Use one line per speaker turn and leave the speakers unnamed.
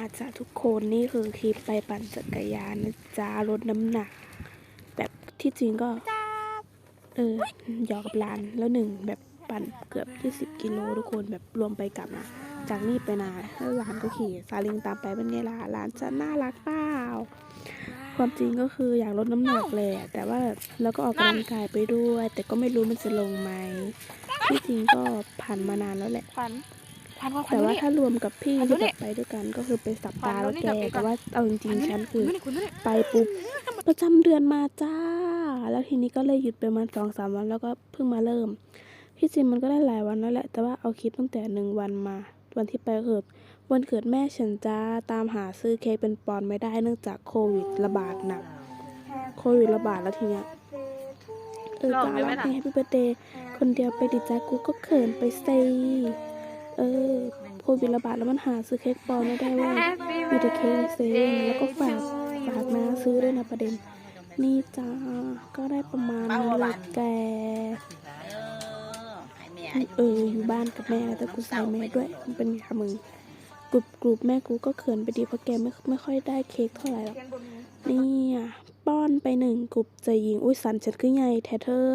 อาจจะทุกคนนี่คือคลิปไปปั่นจักรยานนะจ๊ะลดน้ำหนัก แบบที่จริงก็ เออหยอกกับลานแล้วหนึ่งแบบปั่นเกือบ 20 กิโลทุกคนแบบรวมไปกลับนะจากนี่ไปนาแล้วหลานก็ขี่ซาเลิงตามไปเป็นไงล่ะหลานจะน่ารักเปล่าความจริงก็คืออยากลดน้ำหนักแหละแต่ว่าแล้วก็ออกกำลังกายไปด้วย แต่ก็ไม่รู้มันจะลงไหมที่จริงก็ผ่านมานานแล้วแหละ
ขวัญขวัญขวัญ
แต่ว่า
ดูนี่
ถ้ารวมกับพี่
ขวัญดู
ที่
นี่
แบบไปด้วยกันก็คือเป็นสัปดาห์
ขวั
แล้
ญ
ว
ดูนี่
แก
กับอีก
แต่ว่าเอาจริงๆฉันคือ
คุณดูนี่คุณดูนี่
ไปปุ๊บประจำเดือนมาจ้า แล้วทีนี้ก็เลยหยุดไปประมาณสองสามวันแล้วก็เพิ่งมาเริ่มที่จริงมันก็ได้หลายวันแล้วแหละ แต่ว่าเอาคลิปตั้งแต่หนึ่งวันมา วันที่ไปก็คือวันเกิดแม่ฉันจ้าตามหาซื้อเค้กเป็นปอนด์ไม่ได้เนื่องจากโควิดระบาดหนักโควิดระบาดแล้วทีเนี้ยเออ
ลอง
จ้า
ได้ไหม
ร้อง
ล่ะ
เพลง Happy Birthday คนเดียวไปดิจ้ากูก็เขินไปเซเออโค วิดระบาดแล้วมันหาซื้อเค้กปอนด์ไม่ได้เว่ามีแต่เค้กในเซเว่นแล้วก็ฝากฝากน้าซื้อด้วยนะประเด็น นี่จ้าก็ได้ประมาณนี้แหละแกเอออยู่บ้านกับแม่แต่กูใส่แม่ด้วยมันเป็นไงคะมึงกรุบกรุบแม่กูก็เขินไปดีเพราะแกไม่ไม่ค่อยได้เค้กเท่าไหร่หรอกนี่อะป้อนไปหนึ่งกรุบใจยิงอุ้ยสันฉันคือไงแท้เธอ